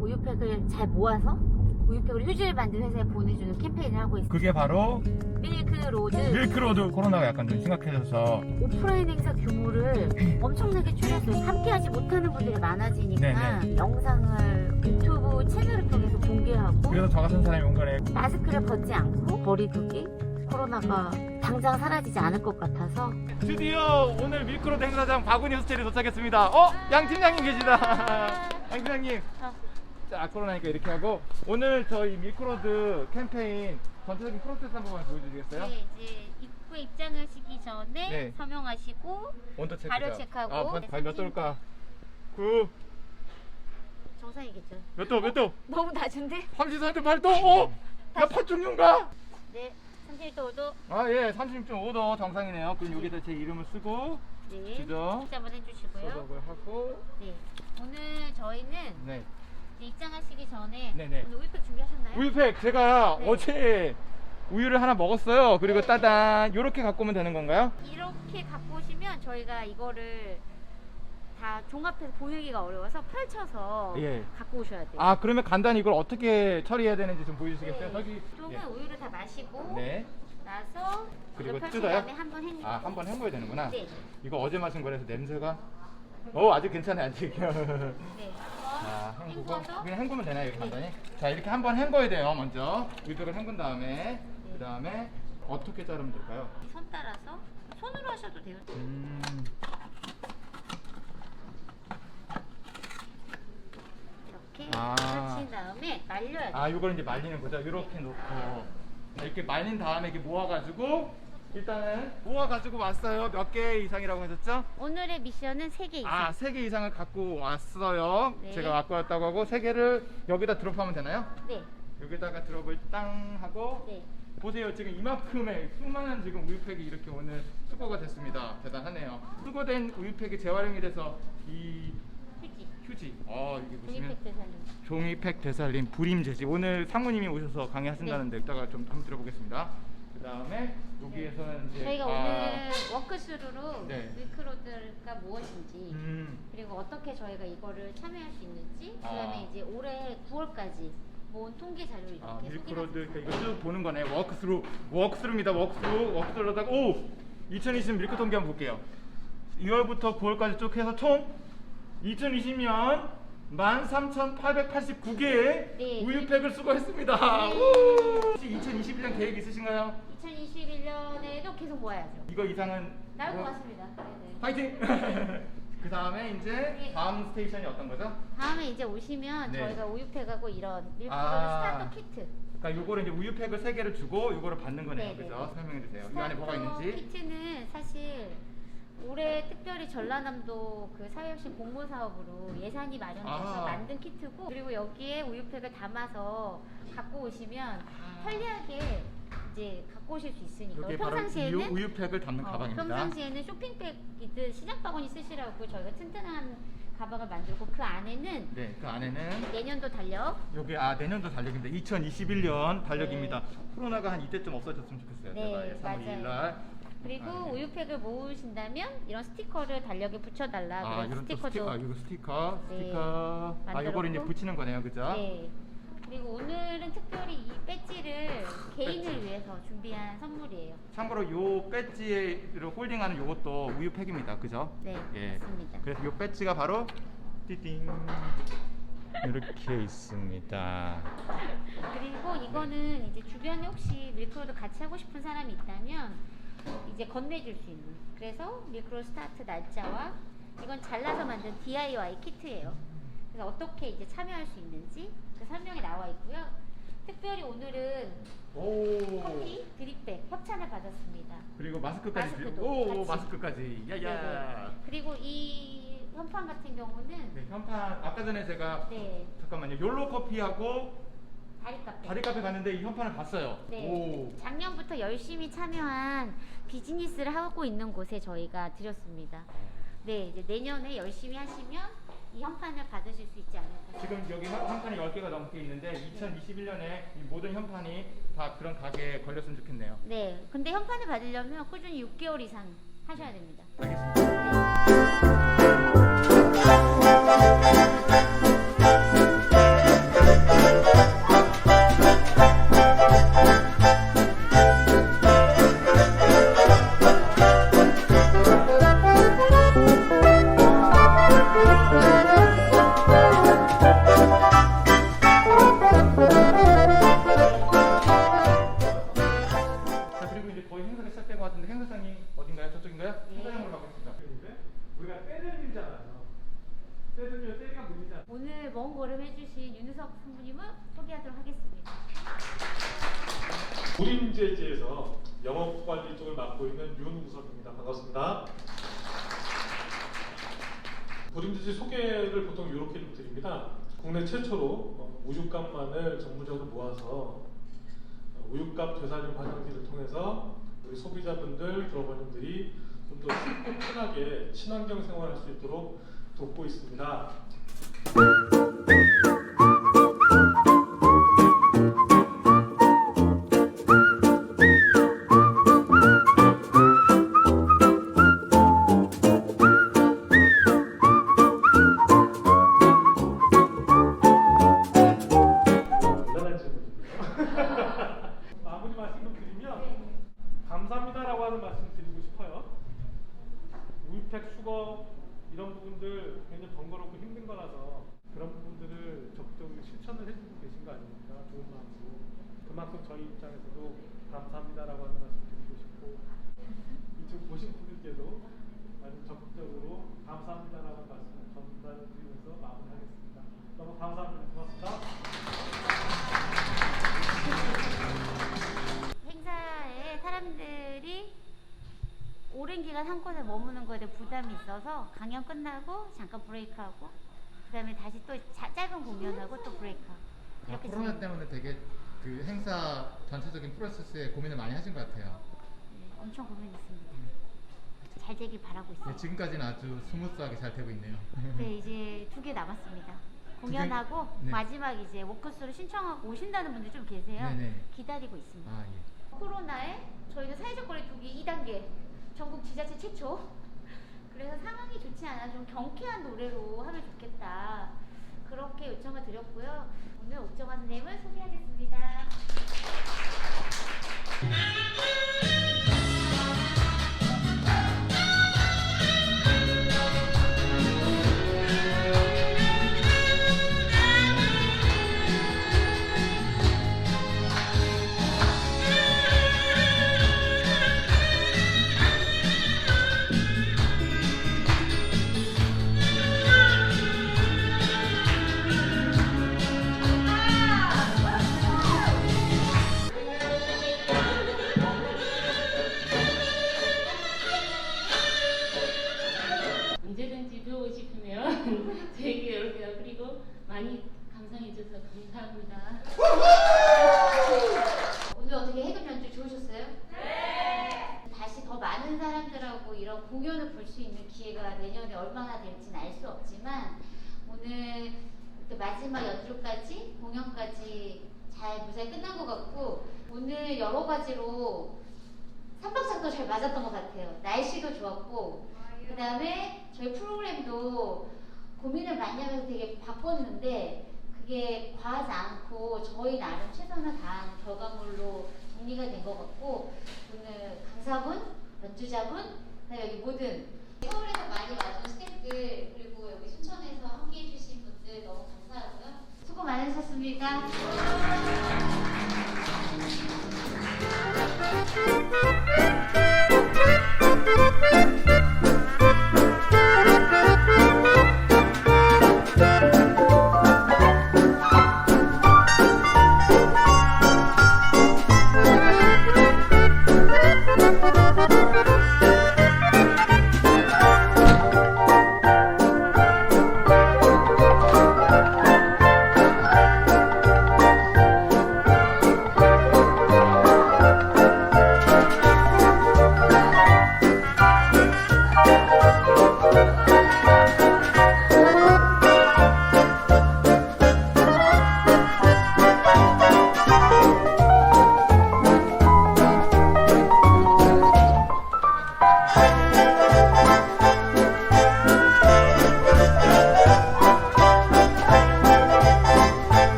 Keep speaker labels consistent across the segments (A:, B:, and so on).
A: 우유팩을 잘 모아서 우유팩을 휴지를 만든 회사에 보내주는 캠페인을 하고 있어요.
B: 그게 바로
A: 밀크로드
B: 밀크로드 코로나가 약간 좀 심각해져서
A: 오프라인 행사 규모를 엄청나게 줄였어요. 함께하지 못하는 분들이 많아지니까
B: 네네.
A: 영상을 유튜브 채널을 통해서 공개하고
B: 그래서 저 같은 사람이 온거네
A: 마스크를 벗지 않고 거리두기 코로나가 당장 사라지지 않을 것 같아서
B: 드디어 오늘 밀크로드 행사장 바구니 호스텔에 도착했습니다 어? 양 팀장님 계시다 양 팀장님
A: 어.
B: 자 코로나니까 이렇게 하고 오늘 저희 밀크로드 캠페인 전체적인 프로세스 한 번만 보여주시겠어요?
A: 네, 이제 입구에 입장하시기 전에
B: 네.
A: 서명하시고
B: 온도 체크
A: 발열 체크하고
B: 아, 발- 발몇 도일까? 9
A: 정상이겠죠.
B: 몇 도? 몇 도?
A: 너무 낮은데?
B: 33.8도? 어? 나 파충류인가?
A: 네, 31도 5도.
B: 아 예, 36.5도 정상이네요. 그럼 여기다 제 이름을 쓰고
A: 네. 식사 한번 해주시고요.
B: 소독을 하고
A: 네. 오늘 저희는
B: 네.
A: 이제 입장하시기 전에
B: 네네.
A: 오늘 우유팩 준비하셨나요?
B: 우유팩 제가
A: 네.
B: 어제 우유를 하나 먹었어요. 그리고
A: 네.
B: 따단 이렇게 갖고 오면 되는 건가요?
A: 이렇게 갖고 오시면 저희가 이거를 다 종합해서 보내기가 어려워서 펼쳐서
B: 예.
A: 갖고 오셔야 돼요.
B: 아 그러면 간단히 이걸 어떻게 처리해야 되는지 좀 보여주시겠어요?
A: 네.
B: 저기
A: 보통은 우유를 다 마시고
B: 네.
A: 나서
B: 그리고
A: 이걸 펼친
B: 뜯어요?
A: 다음에 한번 헹구고
B: 아한 번 헹궈야 되는구나.
A: 네.
B: 이거 어제 마신 거라서 냄새가 어 아직 괜찮아요 아직.
A: 네.
B: 자, 헹구고
A: 헹궈서
B: 그냥 헹구면 되나요 이렇게 간단히? 자 이렇게 한번 헹궈야 돼요 먼저 우유팩을 헹군 다음에
A: 네.
B: 그 다음에 어떻게 자르면 될까요?
A: 손 따라서 손으로 하셔도 돼요.
B: 음,
A: 이렇게
B: 아.
A: 펼친 다음에 말려야 돼요.
B: 아 이걸 이제 말리는 거죠 이렇게 놓고 자, 이렇게 말린 다음에 이렇게 모아가지고 일단은 모아 가지고 왔어요 몇 개 이상이라고 하셨죠?
A: 오늘의 미션은 3개 이상.
B: 아 세 개 이상을 갖고 왔어요
A: 네.
B: 제가 갖고 왔다고 하고 세 개를 여기다 드롭하면 되나요?
A: 네.
B: 여기다가 드롭을 땅 하고
A: 네.
B: 보세요 지금 이만큼의 수많은 지금 우유팩이 이렇게 오늘 수거가 됐습니다 대단하네요 수거된 우유팩이 재활용이 돼서 이
A: 휴지.
B: 휴지 어 이게 보시면
A: 종이팩 대살림.
B: 종이팩 되살림 부림 재질 오늘 상무님이 오셔서 강의하신다는데 이따가 좀 한번 들어보겠습니다 그 다음에 여기에서는 이제
A: 저희가
B: 아,
A: 오늘 워크스루로
B: 네.
A: 밀크로드가 무엇인지
B: 음,
A: 그리고 어떻게 저희가 이거를 참여할 수 있는지
B: 아.
A: 그다음에 이제 올해 9월까지 모은 통계 자료를 이렇게
B: 아, 밀크로드
A: 소개해드립니다.
B: 그러니까 이거 쭉 보는 거네 워크스루 워크스루입니다 워크스루 워크스루다가 오2020 밀크 통계 한번 볼게요 2월부터 9월까지 쭉 해서 총 2020년 13,889개의
A: 네.
B: 우유팩을 수거했습니다
A: 네.
B: 우! 혹시 2021년 계획 있으신가요?
A: 2021년에도 계속 모아야죠.
B: 이거 이상은
A: 나올 것
B: 뭐-
A: 같습니다. 네네.
B: 파이팅! 그 다음에 이제
A: 네.
B: 다음 스테이션이 어떤 거죠?
A: 다음에 이제 오시면
B: 네.
A: 저희가 우유팩하고 이런 밀크로드
B: 아.
A: 스타터 키트
B: 그러니까 요거를 이제 우유팩을 세 개를 주고 요거를 받는 거네요.
A: 네, 네,
B: 그죠?
A: 네.
B: 설명해 주세요. 이 안에 뭐가
A: 스타터
B: 있는지.
A: 키트는 사실 올해 특별히 전라남도 그 사회혁신 공모 사업으로 예산이 마련돼서
B: 아.
A: 만든 키트고 그리고 여기에 우유팩을 담아서 갖고 오시면
B: 아.
A: 편리하게 이제 갖고 오실 수 있으니까
B: 바로
A: 평상시에는
B: 우유, 우유팩을 담는
A: 어,
B: 가방입니다.
A: 평상시에는 쇼핑백이든 시장 바구니 쓰시라고 저희가 튼튼한 가방을 만들고 그 안에는
B: 네, 그 안에는
A: 내년도 달력
B: 여기 아 내년도 달력인데 2021년 달력입니다. 코로나가 한 이때쯤 없어졌으면 좋겠어요.
A: 네,
B: 제발 3월 2일
A: 맞아요.
B: 날.
A: 그리고
B: 아, 네.
A: 우유팩을 모으신다면 이런 스티커를 달력에 붙여달라.
B: 아, 이런 또
A: 스티커도
B: 스티커, 아, 이거 스티커,
A: 네,
B: 스티커. 아, 요거를 이제
A: 만들었고.
B: 붙이는 거네요, 그죠?
A: 네. 그리고 오늘은 특별히 이 배지를 개인을. 위해서 준비한 선물이에요.
B: 참고로 요 배지를 홀딩하는 요것도 우유 팩입니다, 그죠?
A: 네,
B: 예.
A: 맞습니다.
B: 그래서 요 배지가 바로 띠띵 이렇게 있습니다.
A: 그리고 이거는 이제 주변에 혹시 밀크로드 같이 하고 싶은 사람이 있다면 이제 건네줄 수 있는. 그래서 밀크로드 스타트 날짜와 이건 잘라서 만든 DIY 키트예요. 그래서 어떻게 이제 참여할 수 있는지 그 설명이 나와 있고요. 특별히 오늘은
B: 오.
A: 커피 드립백 협찬을 받았습니다.
B: 그리고 마스크까지
A: 마스크도
B: 오
A: 같이.
B: 마스크까지 야야
A: 네네. 그리고 이 현판 같은 경우는
B: 네, 현판 아까 전에 제가
A: 네
B: 잠깐만요 욜로 커피하고
A: 다리 카페.
B: 다리 카페 갔는데 이 현판을 봤어요
A: 네.
B: 오
A: 작년부터 열심히 참여한 비즈니스를 하고 있는 곳에 저희가 드렸습니다. 네, 이제 내년에 열심히 하시면 이 현판을 받으실 수 있지 않을까.
B: 지금 여기 현- 현판이 10개가 넘게 있는데 2021년에 이 모든 현판이 다 그런 가게에 걸렸으면 좋겠네요
A: 네, 근데 현판을 받으려면 꾸준히 6개월 이상 하셔야 됩니다.
B: 알겠습니다
C: 관리 쪽을 맡고 있는 윤우석입니다. 반갑습니다. 우림재지 소개를 보통 이렇게 좀 드립니다. 국내 최초로 어, 우유값만을 전문적으로 모아서 어, 우유값 되살림 과정지를 통해서 우리 소비자분들, 조합원님들이 좀 더 쉽고 편하게 친환경 생활할 수 있도록 돕고 있습니다. 우유팩 수거 이런 부분들 굉장히 번거롭고 힘든 거라서 그런 부분들을 적극적으로 실천을 해주고 계신 거 아닙니까? 좋은 마음으로 그만큼 저희 입장에서도 감사합니다라고 하는 말씀 드리고 싶고 이쪽 보신 분들께도 아주 적극적으로 감사합니다라는 말씀 전달해 드리면서 마무리하겠습니다. 너무 감사합니다.
A: 기간 한 곳에 머무는 거에 대해 부담이 있어서 강연 끝나고 잠깐 브레이크하고 그다음에 다시 또 자- 짧은 공연하고 또 브레이크하고
D: 아,
A: 이렇게
D: 코로나
A: 진행-
D: 때문에 되게 그 행사 전체적인 프로세스에 고민을 많이 하신 것 같아요.
A: 네, 엄청 고민했습니다. 잘 되길 바라고 있어요.
D: 네, 지금까지는 아주 스무스하게 잘 되고 있네요.
A: 네, 이제 두 개 남았습니다. 공연하고
D: 네.
A: 마지막 이제 워크스로 신청하고 오신다는 분들 좀 계세요.
D: 네네.
A: 기다리고 있습니다.
D: 아 예.
A: 코로나에 저희는 사회적 거리 두기 2단계 전국 지자체 최초. 그래서 상황이 좋지 않아 좀 경쾌한 노래로 하면 좋겠다. 그렇게 요청을 드렸고요. 오늘 옥정아 선생님을 소개하겠습니다 수 있는 기회가 내년에 얼마나 될지는 알 수 없지만 오늘 그 마지막 연주까지 공연까지 잘 무사히 끝난 것 같고 오늘 여러 가지로 삼박자도 잘 맞았던 것 같아요. 날씨도 좋았고 그 다음에 저희 프로그램도 고민을 많이 하면서 되게 바꿨는데 그게 과하지 않고 저희 나름 최선을 다한 결과물로 정리가 된 것 같고 오늘 강사분, 연주자분, 여기 모든 많이 와준 스태프들 그리고 여기 순천에서 함께해 주신 분들 너무 감사하고요. 수고 많으셨습니다.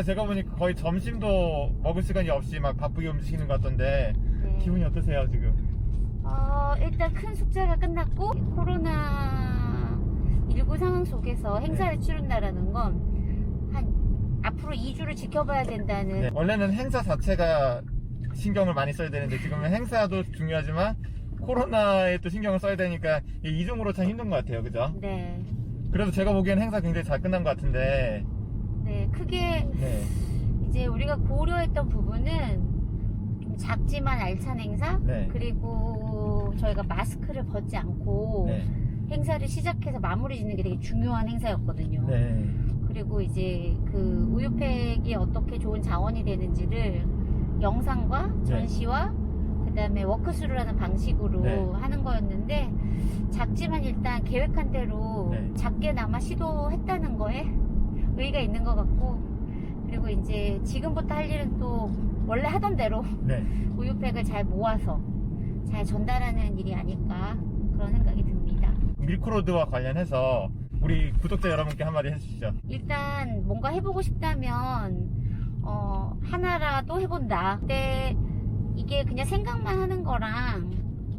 B: 많으셨어요. 아까 제가 보니까 거의 점심도 먹을 시간이 없이 막 바쁘게 움직이는 것 같던데
A: 네.
B: 기분이 어떠세요 지금?
A: 어, 일단 큰 숙제가 끝났고 코로나 일구 상황 속에서 행사를 치른다라는 건 한 앞으로 2주를 지켜봐야 된다는
B: 네, 원래는 행사 자체가 신경을 많이 써야 되는데 지금은 행사도 중요하지만 코로나에 또 신경을 써야 되니까 이 이중으로 참 힘든 것 같아요. 그죠?
A: 네,
B: 그래도 제가 보기엔 행사 굉장히 잘 끝난 것 같은데
A: 네 크게
B: 네.
A: 이제 우리가 고려했던 부분은 좀 작지만 알찬 행사
B: 네.
A: 그리고 저희가 마스크를 벗지 않고
B: 네.
A: 행사를 시작해서 마무리 짓는 게 되게 중요한 행사였거든요.
B: 네.
A: 그리고 이제 그 우유팩이 어떻게 좋은 자원이 되는지를 영상과
B: 네.
A: 전시와 그다음에 워크스루라는 방식으로
B: 네.
A: 하는 거였는데 작지만 일단 계획한 대로
B: 네.
A: 작게나마 시도했다는 거에 의의가 있는 것 같고 그리고 이제 지금부터 할 일은 또 원래 하던 대로
B: 네.
A: 우유팩을 잘 모아서 잘 전달하는 일이 아닐까 그런 생각이 듭니다.
B: 밀크로드와 관련해서 우리 구독자 여러분께 한마디 해주시죠.
A: 일단 뭔가 해보고 싶다면 어, 하나라도 해본다. 근데 이게 그냥 생각만 하는 거랑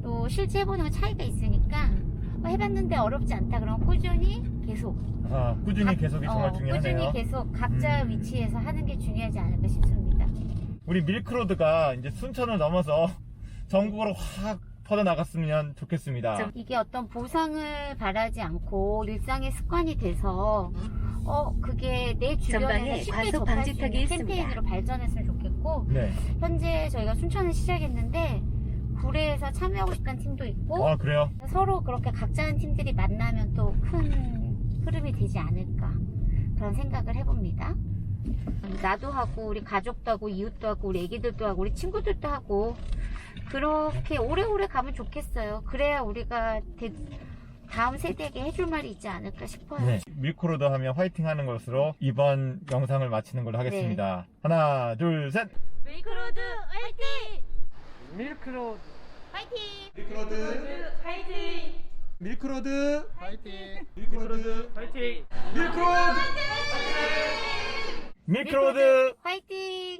A: 또 실제 해보는 건 차이가 있으니까 뭐 해봤는데 어렵지 않다. 그럼 꾸준히 계속
B: 아, 꾸준히
A: 각-
B: 계속이 정말
A: 어,
B: 중요하네요.
A: 꾸준히 계속 각자
B: 음.
A: 위치에서 하는 게 중요하지 않을까 싶습니다.
B: 우리 밀크로드가 이제 순천을 넘어서 전국으로 확 퍼져나갔으면 좋겠습니다.
A: 이게 어떤 보상을 바라지 않고 일상의 습관이 돼서 어 그게 내 주변에서
E: 전방에
A: 쉽게
E: 과속
A: 접할 수
E: 방지턱이
A: 있는
E: 있습니다.
A: 캠페인으로 발전했으면 좋겠고
B: 네.
A: 현재 저희가 순천을 시작했는데 구례에서 참여하고 싶다는 팀도 있고
B: 아, 그래요?
A: 서로 그렇게 각자 하는 팀들이 만나면 또 큰 흐름이 되지 않을까 그런 생각을 해봅니다. 나도 하고 우리 가족도 하고 이웃도 하고 우리 애기들도 하고 우리 친구들도 하고 그렇게 오래오래 가면 좋겠어요. 그래야 우리가 대- 다음 세대에게 해줄 말이 있지 않을까 싶어요.
B: 네. 밀크로드 하면 화이팅 하는 것으로 이번 영상을 마치는 걸로 하겠습니다. 하나, 둘, 셋!
A: 밀크로드 화이팅!
C: 밀크로
A: 화이팅!
B: 밀크로드!
A: 화이팅!
B: 밀크로드!
D: 파이팅!
B: 밀크로드!
C: 파이팅!
B: 밀크로드! 밀크로드!
A: 화이팅!